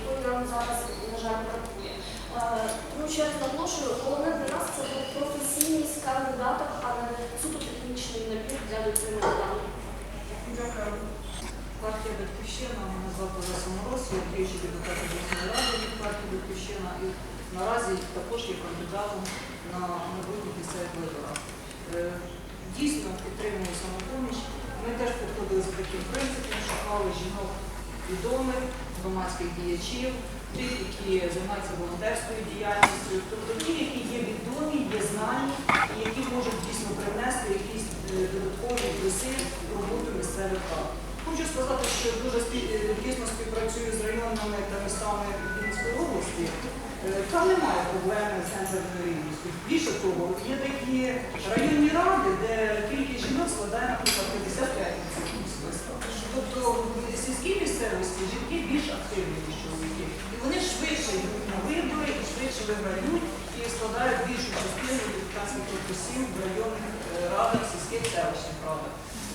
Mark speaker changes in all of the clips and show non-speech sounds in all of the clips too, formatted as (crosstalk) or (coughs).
Speaker 1: якої нам зараз, на жаль, бракує. Тому ще раз наголошую, головне для нас це професійність кандидаток, а не суто технічний набір для дотримання даних.
Speaker 2: Дякую. Партія Батьківщина, мене звати Олеся Мороз, я діючий депутат обласної ради від партії Батьківщина і наразі також є кандидатом на майбутніх місцевих виборах. Е, Дійсно підтримую самопоміч. Ми теж підходили за таким принципом, шукали жінок відомих, громадських діячів, тих, які займаються волонтерською діяльністю, тобто ті, які є відомі, є знані і які можуть дійсно привнести якісь е, додаткові плюси в роботу місцевих рад. Хочу сказати, що дуже е, тісно співпрацюю з районами та містами Вінницької області. Е, Там немає проблеми з гендерною рівністю. Більше того, є такі районні ради, де кількість жінок складає, наприклад, 55% списку. Тобто в сільській місцевості жінки більш активні, ніж чоловіки. І вони швидше йдуть на вибори і швидше виграють і складають більшу частину депутатських корпусів в районних е, радах, сільських селищних радах.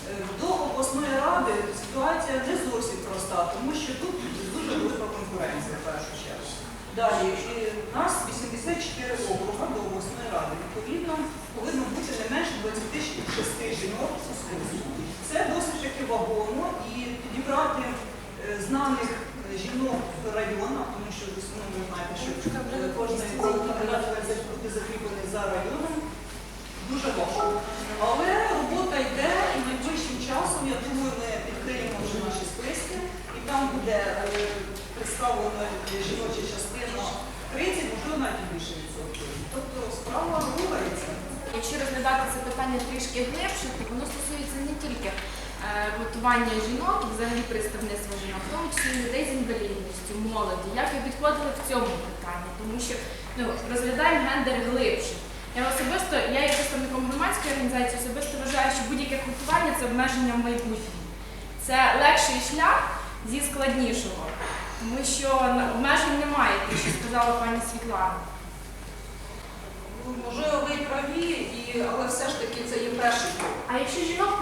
Speaker 2: Е, До обласної ради ситуація не зовсім проста, тому що тут дуже велика конкуренція в першу чергу. Далі, і нас 84 округа до обласної ради. Відповідно, повинно бути не менше 26 жінок у списку. Це досить таки вагомо і підібрати знаних е, жінок в районах, тому що в основному ви знаєте, що е, кожен бути закріплений за районом. Дуже важко. Але робота йде і найближчим часом, я думаю, ми відкриємо вже наші списки, і там буде е, представлена жіноча частина 30, можливо, навіть більше відсотків. Тобто справа рухається.
Speaker 3: Якщо розглядати це питання трішки глибше, то воно стосується не тільки е, готування жінок, взагалі представництва жінок, в тому числі людей з інвалідністю, молоді. Як ви підходили в цьому питанні? Тому що ну, розглядаємо гендер глибше. Я особисто, я є представником громадської організації, особисто вважаю, що будь-яке готування це обмеження в майбутньому. Це легший шлях зі складнішого, тому що обмежень немає, те, що сказала пані Світлана.
Speaker 2: Ну, Можливо, ви праві, але все ж таки це є перший крок.
Speaker 3: А якщо жінок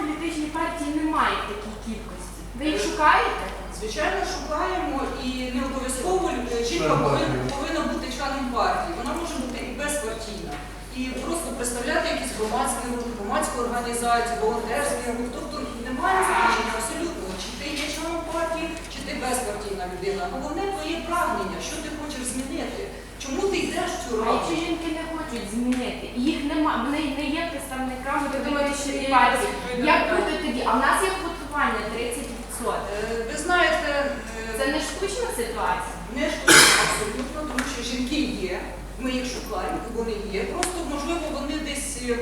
Speaker 3: немає в такій кількості, ви їх шукаєте?
Speaker 2: Звичайно, шукаємо і не обов'язково жінка повинна, повинна бути членом партії. Вона може бути і безпартійна. І просто представляти якісь громадські рух, громадську організацію, волонтерський рух. Тобто немає значення абсолютно, чи ти є членом партії, чи ти безпартійна людина. Головне твоє прагнення, що ти хочеш змінити. Чому ти йдеш в цю
Speaker 3: А
Speaker 2: раду?
Speaker 3: якщо жінки не хочуть змінити, їх немає, вони не є представниками
Speaker 2: Ви думаєте, що є
Speaker 3: партії. Як буде тоді? А в нас є квотування 30%.
Speaker 2: Е, Ви знаєте, е,
Speaker 3: Це не штучна ситуація.
Speaker 2: Не шкодить абсолютно, тому що жінки є, ми їх шукаємо, вони є. Просто можливо вони десь е,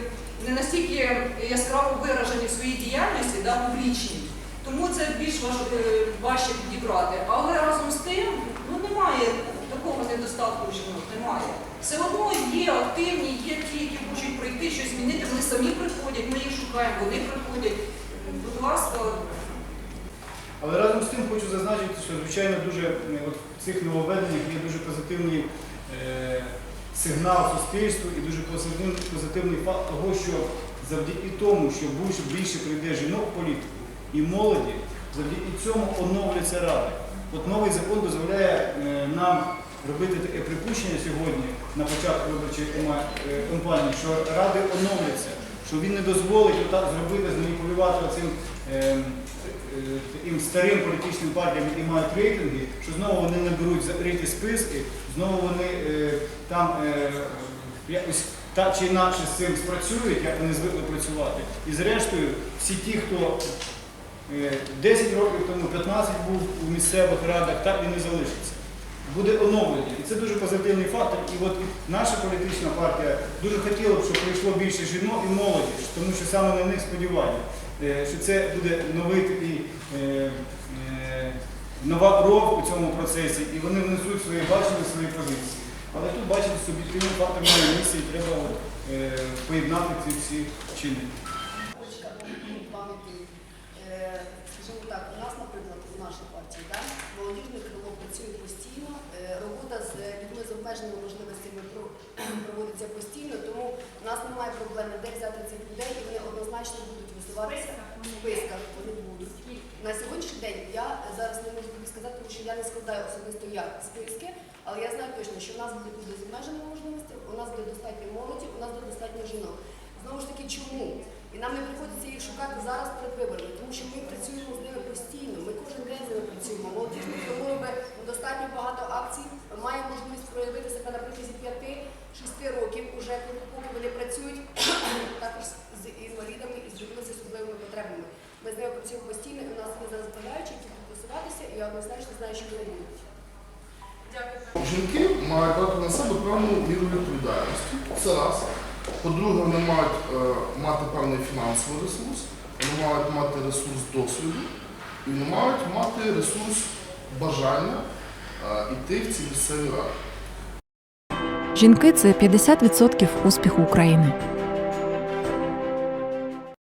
Speaker 2: не настільки яскраво виражені в своїй діяльності, да, публічній. Тому це більш важ- е, важче підібрати. Але разом з тим ну, немає такого недостатку жінок, немає. Все одно є активні, є ті, які хочуть прийти, щось змінити. Самі приходять, ми їх шукаємо, вони приходять. Будь ласка,
Speaker 4: Але разом з тим хочу зазначити, що звичайно дуже е, от в цих нововведеннях є дуже позитивний е, сигнал суспільству і дуже позитивний, позитивний факт того, що завдяки тому, що більше, більше прийде жінок в політику і молоді, завдяки цьому оновляться ради. От новий закон дозволяє е, нам робити таке припущення сьогодні на початку виборчої е, кампанії, що ради оновляться, що він не дозволить зробити, зманіпулювати цим таким старим політичним партіям, які мають рейтинги, що знову вони наберуть закриті списки, знову вони е, там е, якось так чи інакше з цим спрацюють, як вони звикли працювати. І зрештою, всі ті, хто е, 10 років тому, 15 був у місцевих радах, так і не залишиться. Буде оновлення. І це дуже позитивний фактор. І от наша політична партія дуже хотіла б, щоб прийшло більше жінок і молоді, тому що саме на них сподівання, Е, що це буде новий такий. е, е, Нова кров у цьому процесі, і вони внесуть свої бачення, свої позиції. Але тут бачите, суб'єктивний фактор має місце і треба поєднати ці всі чинники.
Speaker 5: Скажімо так, у нас, наприклад, у нашій партії, да, молодіжне крило працює постійно, е, робота з людьми з обмеженими можливостями (clears throat) проводиться постійно, тому у нас немає проблеми, де взяти цих людей, і вони однозначно будуть зареєструватися в списках, вони будуть. На сьогоднішній день я зараз не можу тобі сказати, тому що я не складаю особисто я списки, але я знаю точно, що в нас буде люди з обмеженими можливостями, у нас буде достатньо молоді, у нас буде достатньо жінок. Знову ж таки, чому? І нам не приходиться їх шукати зараз перед виборами, тому що ми працюємо з ними постійно, ми кожен день з ними працюємо. Молодіжний клуби, достатньо багато акцій, має можливість проявити себе на протязі 5-6 років, уже поки вони працюють (coughs) також з інвалідами і з людьми з особливими потребами. Ми з ними працюємо постійно, і у нас є зараз бажаючі, які голосуватися, і я однозначно знаю, що вони будуть.
Speaker 6: Жінки мають брати на себе певну міру відповідальності. Це раз. По-друге, вони мають е, мати певний фінансовий ресурс, вони мають мати ресурс досвіду, і вони мають мати ресурс бажання е, йти в ці місцеві ради.
Speaker 7: Жінки це 50% успіху України.